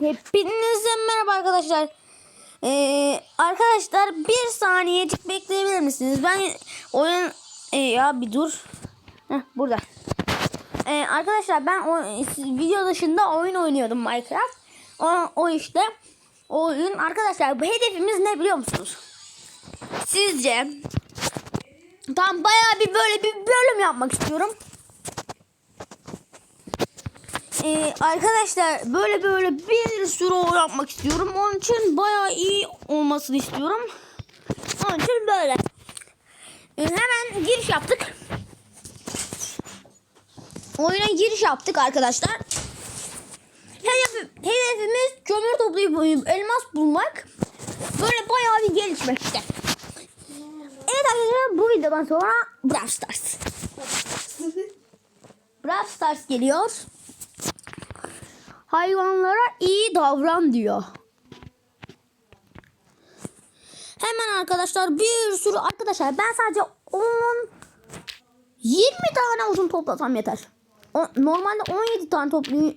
Hepinize merhaba arkadaşlar. Ee, arkadaşlar bir saniyecik bekleyebilir misiniz? Ben oyun ee, ya bir dur. Heh, burada. Ee, arkadaşlar ben o, video dışında oyun oynuyordum Minecraft. O, o işte oyun arkadaşlar bu hedefimiz ne biliyor musunuz? Sizce tam bayağı bir böyle bir bölüm yapmak istiyorum. Ee, arkadaşlar böyle böyle bir sürü yapmak istiyorum. Onun için bayağı iyi olmasını istiyorum. Onun için böyle. Ee, hemen giriş yaptık. Oyuna giriş yaptık arkadaşlar. Hedef, hedefimiz kömür toplayıp elmas bulmak. Böyle bayağı bir gelişmek işte. Evet arkadaşlar bu videodan sonra Brawl Stars. Brawl Stars geliyor hayvanlara iyi davran diyor. Hemen arkadaşlar bir sürü arkadaşlar ben sadece 10 20 tane uzun toplasam yeter. O, normalde 17 tane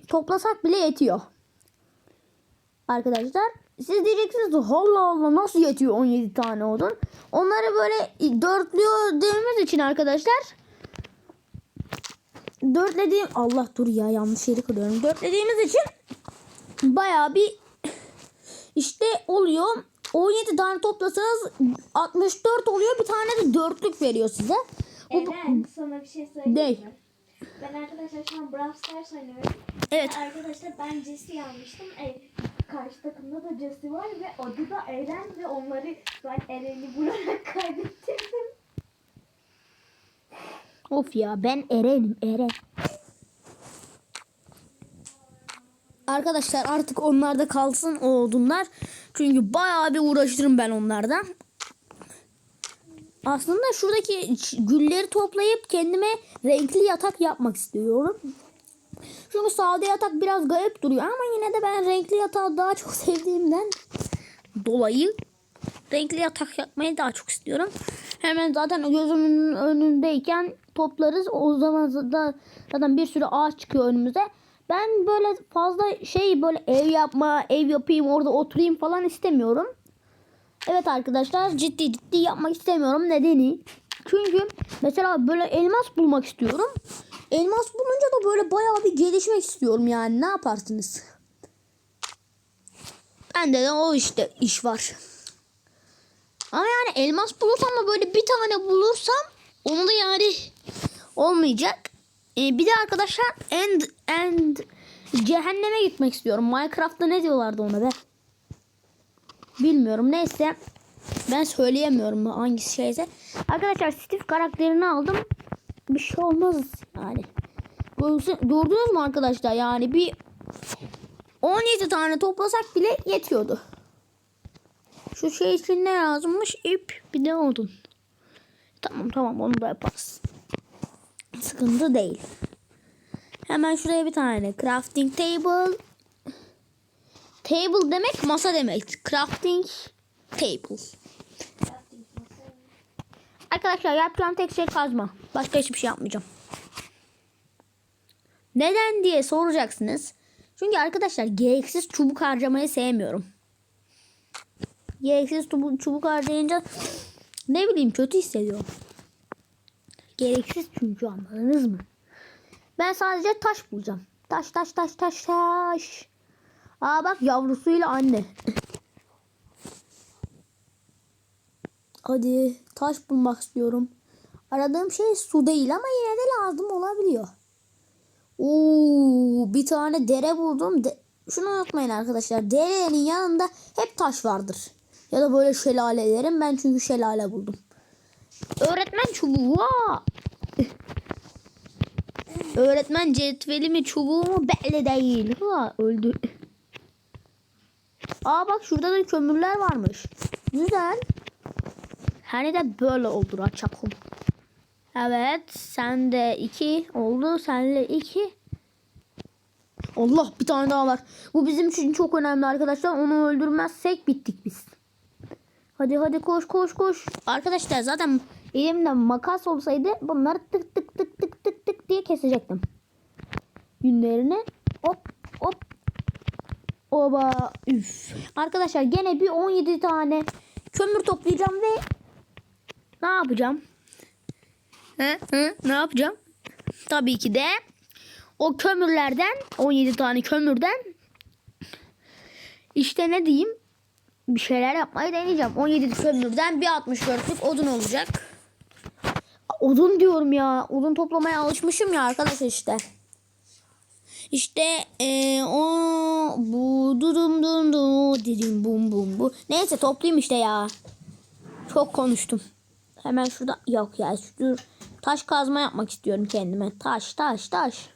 toplasak bile yetiyor. Arkadaşlar siz diyeceksiniz Allah Allah nasıl yetiyor 17 tane odun. Onları böyle dörtlüyor için arkadaşlar dörtlediğim Allah dur ya yanlış yeri kırıyorum. Dörtlediğimiz için baya bir işte oluyor. 17 tane toplasanız 64 oluyor. Bir tane de dörtlük veriyor size. Bu, Eren sana bir şey söyleyeyim mi? Ben arkadaşlar şu an Brawl Stars oynuyorum. Evet. Arkadaşlar ben Jesse'yi almıştım. E, karşı takımda da Jesse var ve adı da Eren ve onları ben Eren'i vurarak kaybettirdim. Of ya ben Eren'im Eren. Arkadaşlar artık onlarda kalsın o odunlar. Çünkü bayağı bir uğraşırım ben onlardan. Aslında şuradaki gülleri toplayıp kendime renkli yatak yapmak istiyorum. Çünkü sade yatak biraz garip duruyor ama yine de ben renkli yatağı daha çok sevdiğimden dolayı renkli yatak yapmayı daha çok istiyorum. Hemen zaten gözümün önündeyken toplarız. O zaman da zaten bir sürü ağaç çıkıyor önümüze. Ben böyle fazla şey böyle ev yapma, ev yapayım, orada oturayım falan istemiyorum. Evet arkadaşlar ciddi ciddi yapmak istemiyorum. Nedeni? Çünkü mesela böyle elmas bulmak istiyorum. Elmas bulunca da böyle bayağı bir gelişmek istiyorum yani. Ne yaparsınız? Bende de o işte iş var. Ama yani elmas bulursam da böyle bir tane bulursam onu da yani olmayacak. Ee, bir de arkadaşlar end end cehenneme gitmek istiyorum. Minecraft'ta ne diyorlardı ona be? Bilmiyorum. Neyse. Ben söyleyemiyorum hangisi şeyse. Arkadaşlar Steve karakterini aldım. Bir şey olmaz yani. Gördünüz mü arkadaşlar? Yani bir 17 tane toplasak bile yetiyordu. Şu şey için ne lazımmış? İp bir de odun. Tamam tamam onu da yaparız. Sıkıntı değil. Hemen şuraya bir tane crafting table. Table demek masa demek. Crafting table. Arkadaşlar yapacağım tek şey kazma. Başka hiçbir şey yapmayacağım. Neden diye soracaksınız. Çünkü arkadaşlar gereksiz çubuk harcamayı sevmiyorum. Gereksiz çubuk, çubuk harcayınca ne bileyim kötü hissediyorum. Gereksiz çünkü anladınız mı? Ben sadece taş bulacağım. Taş taş taş taş taş. Aa bak yavrusuyla anne. Hadi taş bulmak istiyorum. Aradığım şey su değil ama yine de lazım olabiliyor. Oo, bir tane dere buldum. De- Şunu unutmayın arkadaşlar. Derenin yanında hep taş vardır. Ya da böyle şelalelerin. Ben çünkü şelale buldum. Öğretmen çubuğu. Öğretmen cetveli mi çubuğu mu belli değil. Ha, öldü. Aa bak şurada da kömürler varmış. Güzel. Hani de böyle olur açakum. Evet sen de iki oldu. Senle iki. Allah bir tane daha var. Bu bizim için çok önemli arkadaşlar. Onu öldürmezsek bittik biz. Hadi hadi koş koş koş. Arkadaşlar zaten elimde makas olsaydı bunları tık tık tık tık tık tık diye kesecektim. Günlerini hop hop. Oba üf. Arkadaşlar gene bir 17 tane kömür toplayacağım ve ne yapacağım? Hı, hı, ne yapacağım? Tabii ki de o kömürlerden 17 tane kömürden işte ne diyeyim bir şeyler yapmayı deneyeceğim. 17 kömürden bir 64'lük odun olacak. Odun diyorum ya. Odun toplamaya alışmışım ya arkadaşlar işte. İşte eee, o bu durum dum du didim bum bum bu. Neyse toplayayım işte ya. Çok konuştum. Hemen şurada yok ya şu taş kazma yapmak istiyorum kendime. Taş taş taş.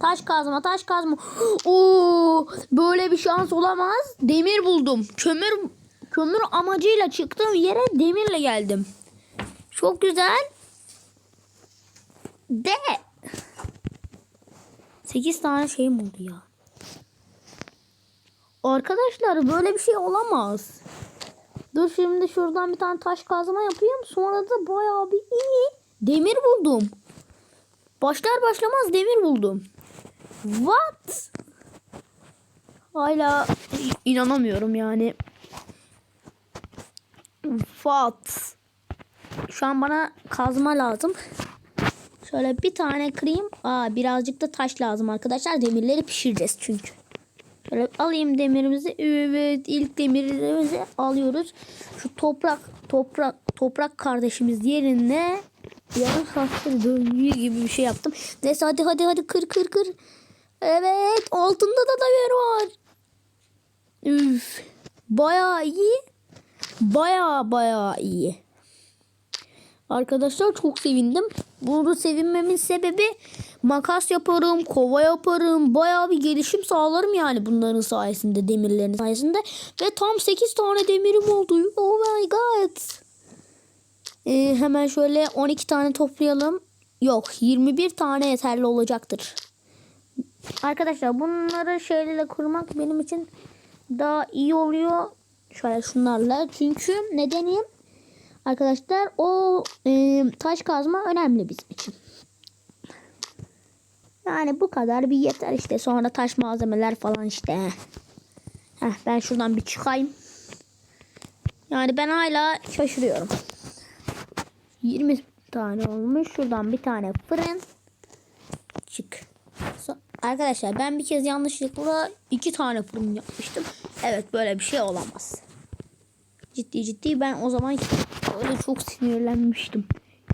Taş kazma taş kazma. Oo böyle bir şans olamaz. Demir buldum. Kömür kömür amacıyla çıktığım yere demirle geldim. Çok güzel. De 8 tane şeyim oldu ya. Arkadaşlar böyle bir şey olamaz. Dur şimdi şuradan bir tane taş kazma yapayım. Sonra da bayağı bir iyi demir buldum. Başlar başlamaz demir buldum. What? Hala inanamıyorum yani. What? Şu an bana kazma lazım. Şöyle bir tane kırayım. Aa birazcık da taş lazım arkadaşlar. Demirleri pişireceğiz çünkü. Şöyle alayım demirimizi. Evet ilk demirimizi alıyoruz. Şu toprak toprak toprak kardeşimiz yerine yarım saattir döngüyü gibi bir şey yaptım. Neyse hadi hadi hadi kır kır kır. Evet altında da demir var. Üf. Bayağı iyi. Bayağı bayağı iyi. Arkadaşlar çok sevindim. Bunu sevinmemin sebebi makas yaparım, kova yaparım. Bayağı bir gelişim sağlarım yani bunların sayesinde, demirlerin sayesinde. Ve tam 8 tane demirim oldu. Oh my god. Ee, hemen şöyle 12 tane toplayalım. Yok 21 tane yeterli olacaktır. Arkadaşlar bunları şeyle kurmak benim için daha iyi oluyor. Şöyle şunlarla. Çünkü nedeniyim? Arkadaşlar o e, taş kazma önemli bizim için. Yani bu kadar bir yeter işte. Sonra taş malzemeler falan işte. Heh, ben şuradan bir çıkayım. Yani ben hala şaşırıyorum. 20 tane olmuş. Şuradan bir tane fırın. Arkadaşlar ben bir kez yanlışlıkla iki tane fırın yapmıştım. Evet böyle bir şey olamaz. Ciddi ciddi ben o zaman öyle çok sinirlenmiştim.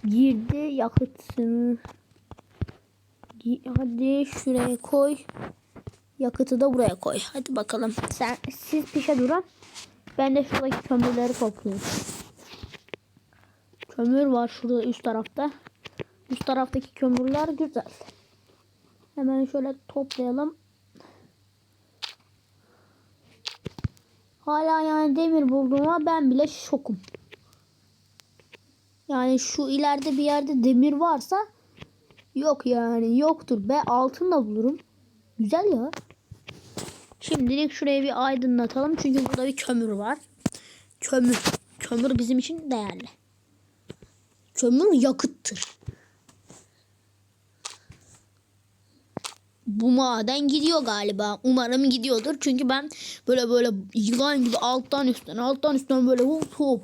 Girdi yakıtını. Gi- Hadi şuraya koy. Yakıtı da buraya koy. Hadi bakalım. Sen siz pişe duran. Ben de şuradaki kömürleri topluyorum. Kömür var şurada üst tarafta. Üst taraftaki kömürler güzel. Hemen şöyle toplayalım. Hala yani demir bulduğuma ben bile şokum. Yani şu ileride bir yerde demir varsa yok yani yoktur be altın da bulurum. Güzel ya. Şimdilik şurayı bir aydınlatalım çünkü burada bir kömür var. Kömür. Kömür bizim için değerli. Kömür yakıttır. Bu maden gidiyor galiba. Umarım gidiyordur. Çünkü ben böyle böyle yılan gibi alttan üstten alttan üstten böyle hop hop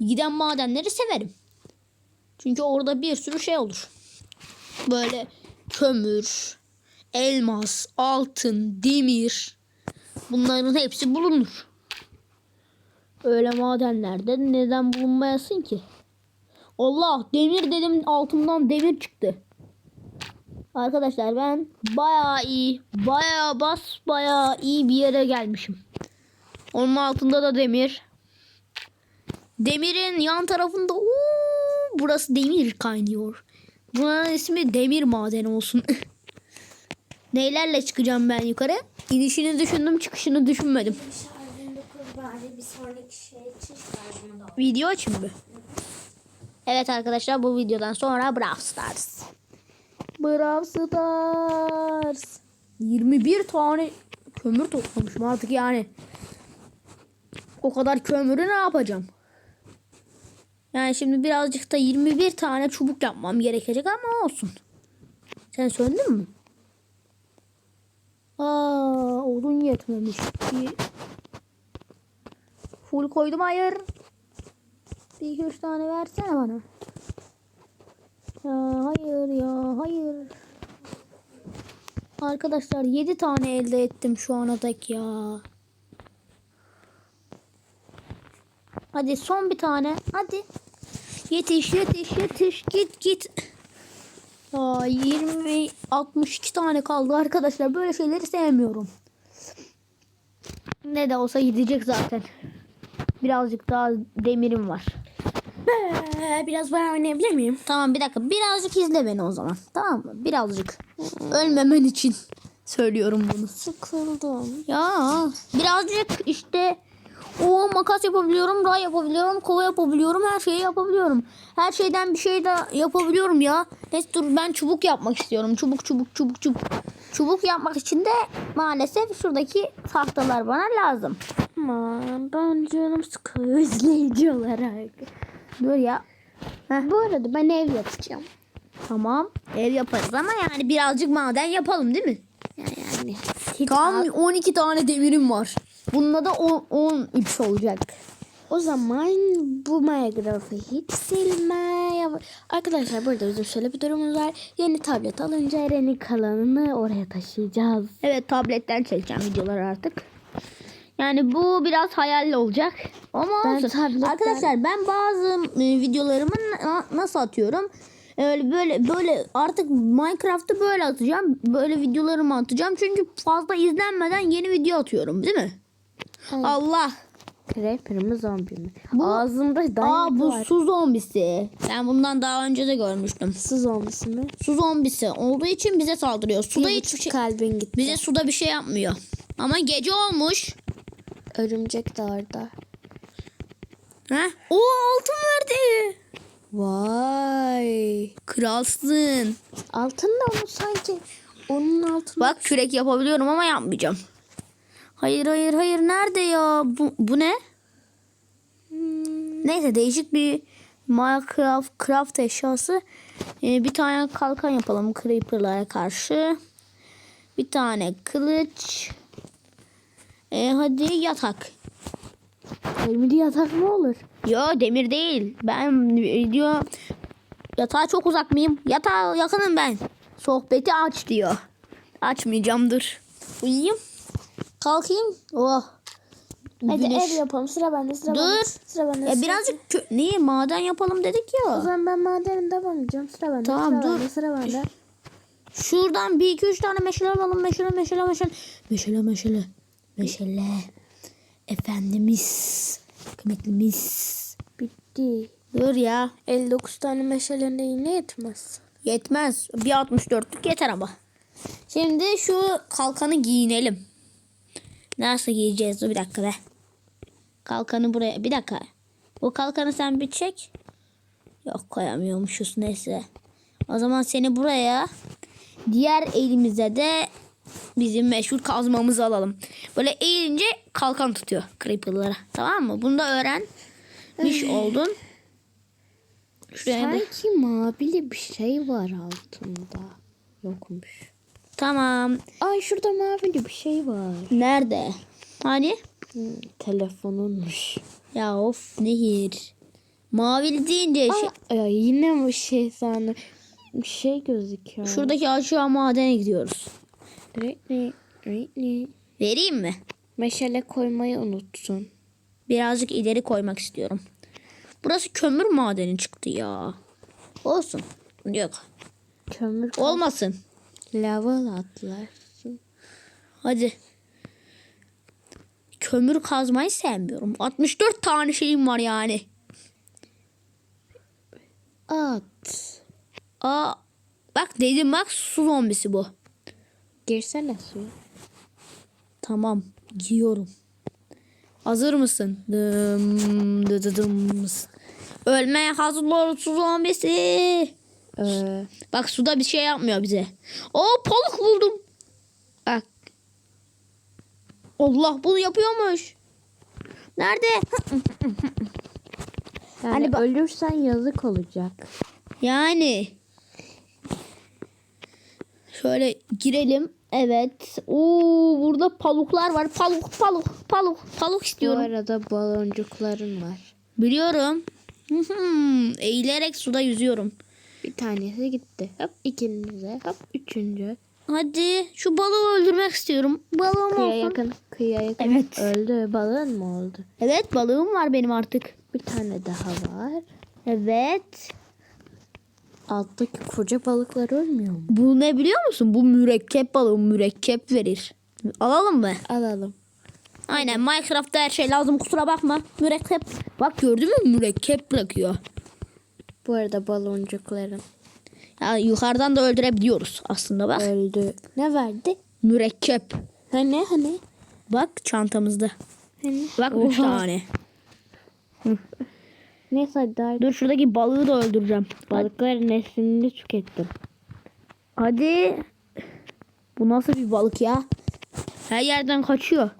giden madenleri severim. Çünkü orada bir sürü şey olur. Böyle kömür, elmas, altın, demir bunların hepsi bulunur. Öyle madenlerde neden bulunmayasın ki? Allah demir dedim altından demir çıktı. Arkadaşlar ben bayağı iyi, bayağı bas, bayağı iyi bir yere gelmişim. Onun altında da demir. Demirin yan tarafında uuu, burası demir kaynıyor. Buranın ismi demir madeni olsun. Neylerle çıkacağım ben yukarı? İnişini düşündüm, çıkışını düşünmedim. Video için mi? Evet arkadaşlar bu videodan sonra Brawl Stars. Brawl Stars. 21 tane kömür toplamışım artık yani. O kadar kömürü ne yapacağım? Yani şimdi birazcık da 21 tane çubuk yapmam gerekecek ama olsun. Sen söndün mü? Aa, odun yetmemiş. Full koydum hayır. Bir iki üç tane versene bana. Ya hayır ya hayır. Arkadaşlar 7 tane elde ettim şu ana dek ya. Hadi son bir tane. Hadi. Yetiş yetiş yetiş git git. Aa, 20 62 tane kaldı arkadaşlar. Böyle şeyleri sevmiyorum. Ne de olsa gidecek zaten. Birazcık daha demirim var. Biraz ben oynayabilir miyim? Tamam bir dakika. Birazcık izle beni o zaman. Tamam mı? Birazcık. Ölmemen için söylüyorum bunu. Sıkıldım. Ya birazcık işte o makas yapabiliyorum, ray yapabiliyorum, kova yapabiliyorum, her şeyi yapabiliyorum. Her şeyden bir şey de yapabiliyorum ya. Neyse dur ben çubuk yapmak istiyorum. Çubuk çubuk çubuk çubuk. Çubuk yapmak için de maalesef şuradaki tahtalar bana lazım. Aman ben canım sıkılıyor izleyici olarak. Dur ya. Bu arada ben ev yapacağım. Tamam. Ev yaparız ama yani birazcık maden yapalım değil mi? Yani. Tam 12 tane demirim var. Bununla da 10, 13 olacak. O zaman bu Minecraft'ı hiç silme. Arkadaşlar burada bizim şöyle bir durumumuz var. Yeni tablet alınca Eren'in kalanını oraya taşıyacağız. Evet tabletten çekeceğim videoları artık. Yani bu biraz hayal olacak. Ama Ben olsun. Arkadaşlar ben bazı e, videolarımı na- nasıl atıyorum? Öyle böyle böyle artık Minecraft'ı böyle atacağım. Böyle videolarımı atacağım. Çünkü fazla izlenmeden yeni video atıyorum, değil mi? Evet. Allah. Creeper mi zombi mi? Bu- Ağzında Aa dayak bu var. su zombisi. Ben bundan daha önce de görmüştüm. Su zombisi mi? Su zombisi olduğu için bize saldırıyor. Suda Bir hiçbir şey kalbin gitti. bize suda bir şey yapmıyor. Ama gece olmuş. Örümcek de orada. Ha? O altın verdi. Vay. Kralsın. Altın da onu sanki onun altında. Bak kürek yapabiliyorum ama yapmayacağım. Hayır hayır hayır nerede ya? Bu, bu ne? Hmm, Neyse değişik bir Minecraft craft eşyası. Ee, bir tane kalkan yapalım creeper'lara karşı. Bir tane kılıç. Ee, hadi yatak. Demir yatak mı olur? Yo demir değil. Ben diyor yatağa çok uzak mıyım? Yatağa yakınım ben. Sohbeti aç diyor. Açmayacağım dur. Uyuyayım. Kalkayım. Oh. Hadi Güneş. ev yapalım. Sıra bende sıra Dur. bende. Sıra bende. Ya sıra- birazcık kö- niye maden yapalım dedik O ya. zaman ben madenin devam edeceğim. Sıra bende. Tamam, sıra dur. Bende, sıra bende. Şuradan bir iki üç tane meşale alalım. Meşale meşale meşale. Meşale meşale. Meşale. Efendimiz. Kıymetlimiz. Bitti. Dur ya. 59 tane meşalende yine yetmez. Yetmez. Bir 64'lük yeter ama. Şimdi şu kalkanı giyinelim. Nasıl giyeceğiz? Dur bir dakika be. Kalkanı buraya. Bir dakika. Bu kalkanı sen bir çek. Yok koyamıyormuşuz neyse. O zaman seni buraya. Diğer elimize de bizim meşhur kazmamızı alalım. Böyle eğilince kalkan tutuyor creeper'lara. Tamam mı? Bunu da öğrenmiş oldun. Şuraya da- Sanki mavili bir şey var altında. Yokmuş. Tamam. Ay şurada mavili bir şey var. Nerede? Hani? Hmm, telefonunmuş. Ya of nehir. Mavili deyince şey- Aa, ay, yine mi şey sandım. Bir şey gözüküyor. şuradaki aşağı madene gidiyoruz. Renkli, renkli. Vereyim mi? Meşale koymayı unuttun. Birazcık ileri koymak istiyorum. Burası kömür madeni çıktı ya. Olsun. Yok. Kömür Olmasın. level atlarsın. Hadi. Kömür kazmayı sevmiyorum. 64 tane şeyim var yani. At. Aa, bak dedim bak su zombisi bu. Girsene suya. Tamam. Giyiyorum. Hazır mısın? Dım, dı dı dım. Ölmeye hazır ol su zombisi. Ee, Bak suda bir şey yapmıyor bize. Oo balık buldum. Bak. Allah bunu yapıyormuş. Nerede? yani Hani ölürsen yazık olacak. Yani. Şöyle girelim. Evet. Oo burada paluklar var. Paluk paluk paluk paluk Bu istiyorum. arada baloncukların var. Biliyorum. Eğilerek suda yüzüyorum. Bir tanesi gitti. Hop ikincisi. Hop üçüncü. Hadi şu balığı öldürmek istiyorum. Balığım Kıyıya olsun. yakın. Kıyıya yakın. Evet. Öldü. Balığın mı oldu? Evet balığım var benim artık. Bir tane daha var. Evet. Alttaki koca balıklar ölmüyor mu? Bu ne biliyor musun? Bu mürekkep balığı mürekkep verir. Alalım mı? Alalım. Aynen Minecraft'ta her şey lazım kusura bakma. Mürekkep. Bak gördün mü mürekkep bırakıyor. Bu arada baloncukların Ya yukarıdan da öldürebiliyoruz aslında bak. öldü. Ne verdi? Mürekkep. Hani hani? Bak çantamızda. Hani? Bak üç Oha. tane. Neyse hadi hadi. Dur şuradaki balığı da öldüreceğim. Balıkların neslini tükettim. Hadi. Bu nasıl bir balık ya? Her yerden kaçıyor.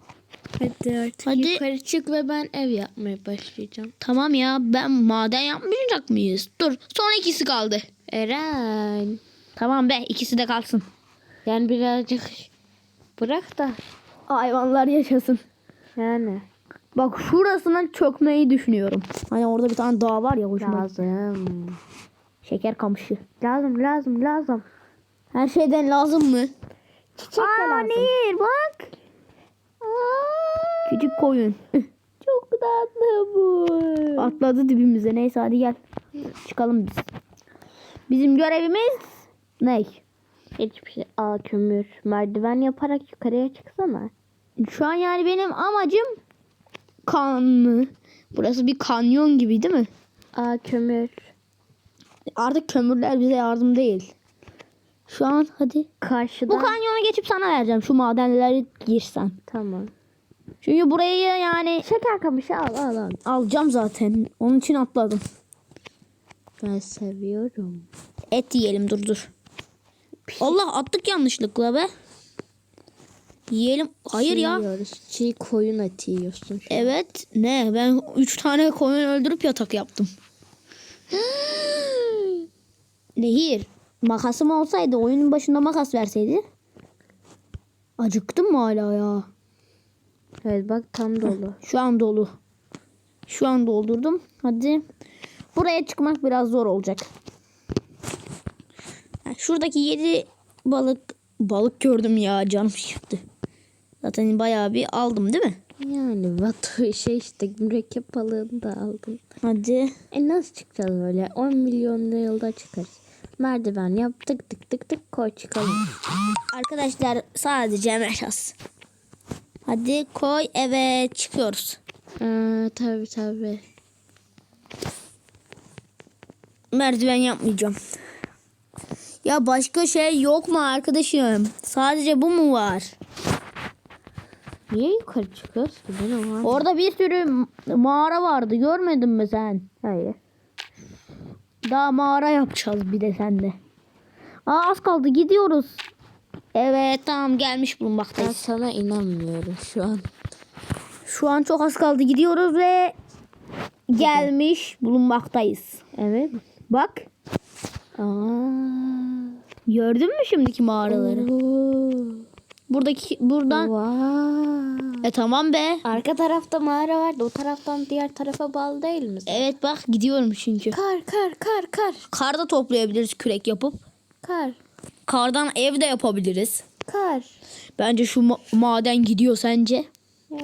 Hadi artık Hadi. yukarı çık ve ben ev yapmaya başlayacağım. Tamam ya ben maden yapmayacak mıyız? Dur son ikisi kaldı. Eren. Tamam be ikisi de kalsın. Yani birazcık bırak da Hayvanlar yaşasın. yani Bak şurasından çökmeyi düşünüyorum. Hani orada bir tane dağ var ya hoşuma. lazım. Şeker kamışı. Lazım lazım lazım. Her şeyden lazım mı? Çiçek de Aa lazım. Nehir bak. Aa, Küçük koyun. çok tatlı bu. Atladı dibimize. Neyse hadi gel. Çıkalım biz. Bizim görevimiz ne? Hiçbir şey. Aa kömür. Merdiven yaparak yukarıya çıksana. Şu an yani benim amacım kanlı. Burası bir kanyon gibi değil mi? Aa kömür. Artık kömürler bize yardım değil. Şu an hadi. Karşıda. Bu kanyonu geçip sana vereceğim. Şu madenleri girsen. Tamam. Çünkü burayı yani Şeker kamışı al al al. alacağım zaten. Onun için atladım. Ben seviyorum. Et yiyelim dur dur. Allah attık yanlışlıkla be. Yiyelim. Hayır ya. Yiyoruz. Çiğ koyun eti yiyorsun şu an. Evet. Ne? Ben 3 tane koyun öldürüp yatak yaptım. Nehir. Makasım olsaydı oyunun başında makas verseydi. Acıktım mı hala ya? Evet bak tam dolu. Şu an dolu. Şu an doldurdum. Hadi. Buraya çıkmak biraz zor olacak. Şuradaki 7 balık balık gördüm ya canım çıktı. Zaten bayağı bir aldım değil mi? Yani vatı şey işte mürekkep balığını da aldım. Hadi. E nasıl çıkacağız böyle? 10 milyon yılda çıkarız. Merdiven yap tık tık tık koy çıkalım. Arkadaşlar sadece meşas. Hadi koy evet çıkıyoruz. Ee, tabii tabii. Merdiven yapmayacağım. Ya başka şey yok mu arkadaşım? Sadece bu mu var? Niye yukarı çıkıyoruz ki? Ben anlamadım. Orada bir sürü mağara vardı. Görmedin mi sen? Hayır. Daha mağara yapacağız bir de sende. Aa az kaldı gidiyoruz. Evet tamam gelmiş Ben bulunmaktayız. sana inanmıyorum şu an. Şu an çok az kaldı gidiyoruz ve gelmiş bulunmaktayız. Evet. Bak Aa. gördün mü şimdiki mağaraları? Oo. Buradaki buradan Vay. e tamam be. Arka tarafta mağara vardı. O taraftan diğer tarafa bağlı değil mi? Evet bak gidiyorum çünkü. Kar kar kar kar. Kar da toplayabiliriz kürek yapıp. Kar. Kardan ev de yapabiliriz. Kar. Bence şu ma- maden gidiyor sence? Ee,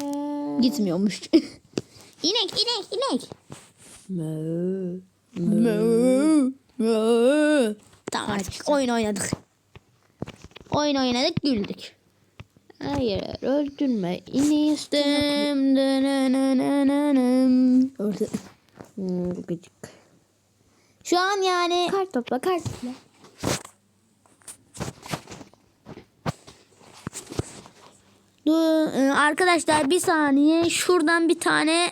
Gitmiyormuş. inek inek inek. Mö. Mö, mö. Tamam artık oyun oynadık. Oyun oynadık güldük. Hayır öldürme. İneği dınınınınınım. Orada- Hmm, gıcık. Şu an yani Kar topla kar topla. Dur, e, arkadaşlar bir saniye şuradan bir tane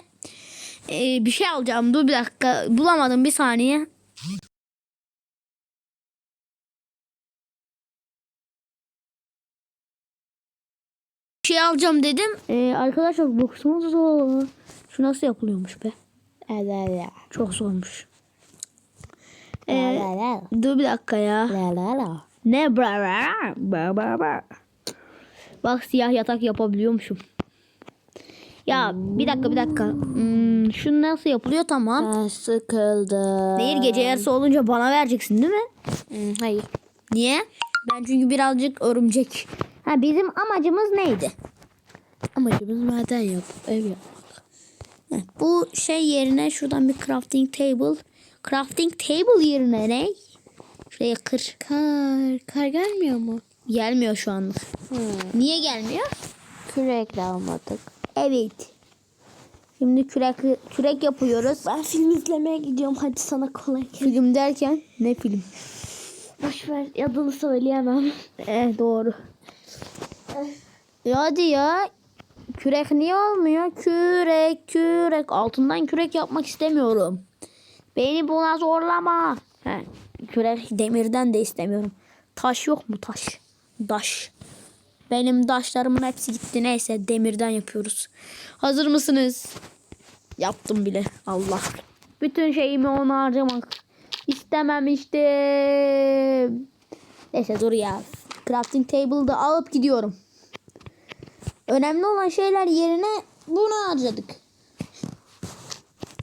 e, bir şey alacağım. Dur bir dakika bulamadım bir saniye. Şey alacağım dedim. E, arkadaşlar baksanıza. Şu nasıl yapılıyormuş be? La la la. Çok zormuş. La E, la la. dur bir dakika ya. La la la. Ne bra bra bra bra bra. Bak siyah yatak yapabiliyormuşum. Ya bir dakika bir dakika. Hmm, şu nasıl yapılıyor tamam. Ben sıkıldım. Değil gece yarısı olunca bana vereceksin değil mi? Hmm, hayır. Niye? Ben çünkü birazcık örümcek. Ha bizim amacımız neydi? Amacımız maden yap. Ev yap. Heh, Bu şey yerine şuradan bir crafting table. Crafting table yerine ne? Şuraya kır. Kar. Kar gelmiyor mu? Gelmiyor şu anlık. Hmm. Niye gelmiyor? Kürek de almadık. Evet. Şimdi kürek kürek yapıyoruz. Ben film izlemeye gidiyorum. Hadi sana kolay gelsin. Film derken ne film? Boş ver. Adını söyleyemem. Eh doğru. Ya hadi ya. Kürek niye olmuyor? Kürek, kürek. Altından kürek yapmak istemiyorum. Beni buna zorlama. He, kürek demirden de istemiyorum. Taş yok mu taş? Daş. Benim daşlarımın hepsi gitti. Neyse demirden yapıyoruz. Hazır mısınız? Yaptım bile. Allah. Bütün şeyimi ona harcamak istememiştim. Neyse dur ya. Crafting table'da alıp gidiyorum. Önemli olan şeyler yerine bunu harcadık.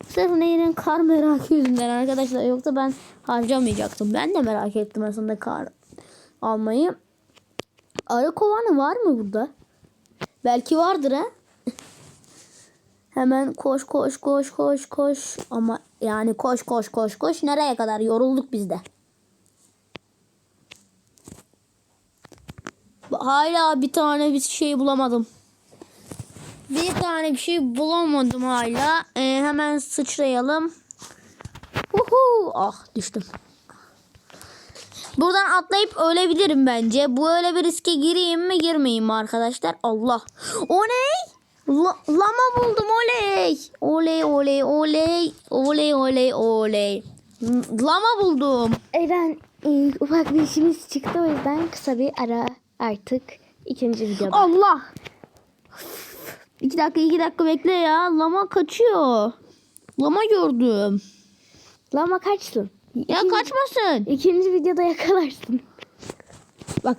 Sırf Nehir'in kar merakı yüzünden arkadaşlar. Yoksa ben harcamayacaktım. Ben de merak ettim aslında kar almayı. Arı kovanı var mı burada? Belki vardır ha. Hemen koş koş koş koş koş. Ama yani koş koş koş koş. Nereye kadar yorulduk biz de. Hala bir tane bir şey bulamadım. Bir tane bir şey bulamadım hala. Ee, hemen sıçrayalım. Uhu. Ah düştüm. Buradan atlayıp ölebilirim bence. Bu öyle bir riske gireyim mi girmeyeyim mi arkadaşlar? Allah. O ne? La- lama buldum oley. Oley oley oley. Oley oley oley. Lama buldum. Eren e, ufak bir işimiz çıktı o yüzden kısa bir ara artık ikinci videoda. Allah. İki dakika iki dakika bekle ya. Lama kaçıyor. Lama gördüm. Lama kaçtın. Ya kaçmasın. İkinci videoda yakalarsın. Bak.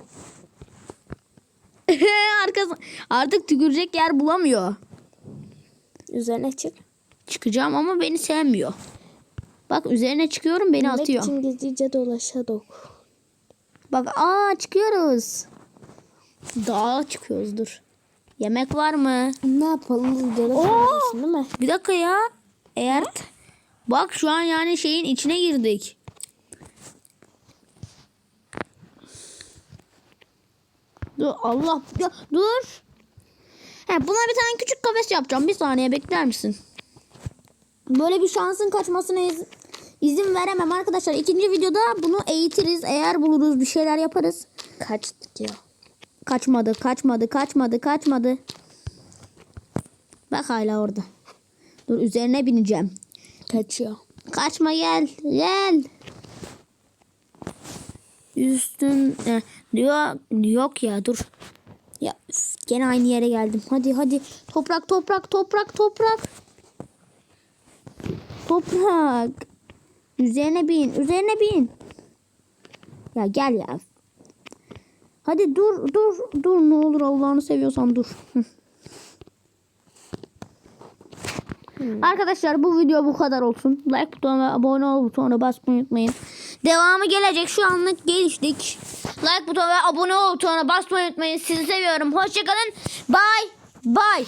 Arkası artık tükürecek yer bulamıyor. Üzerine çık. Çıkacağım ama beni sevmiyor. Bak üzerine çıkıyorum beni Yemek atıyor. için gizlice dolaşıyorduk. Bak aa çıkıyoruz. Dağa çıkıyoruz dur. Yemek var mı? Ne yapalım Oo! değil mi? Bir dakika ya. Eğer bak şu an yani şeyin içine girdik. Dur Allah ya dur. He, buna bir tane küçük kafes yapacağım. Bir saniye bekler misin? Böyle bir şansın kaçmasına iz- izin veremem arkadaşlar. İkinci videoda bunu eğitiriz. Eğer buluruz bir şeyler yaparız. Kaçtık ya. Kaçmadı, kaçmadı, kaçmadı, kaçmadı. Bak hala orada. Dur üzerine bineceğim. Kaçıyor. Kaçma gel, gel. Üstün eh, diyor yok ya dur. Ya gene aynı yere geldim. Hadi hadi toprak toprak toprak toprak. Toprak. Üzerine bin, üzerine bin. Ya gel ya. Hadi dur dur dur ne olur Allah'ını seviyorsan dur. Hı. Arkadaşlar bu video bu kadar olsun. Like butonuna ve abone ol butonuna basmayı unutmayın. Devamı gelecek. Şu anlık geliştik. Like butonuna ve abone ol butonuna basmayı unutmayın. Sizi seviyorum. Hoşçakalın. Bye. Bye.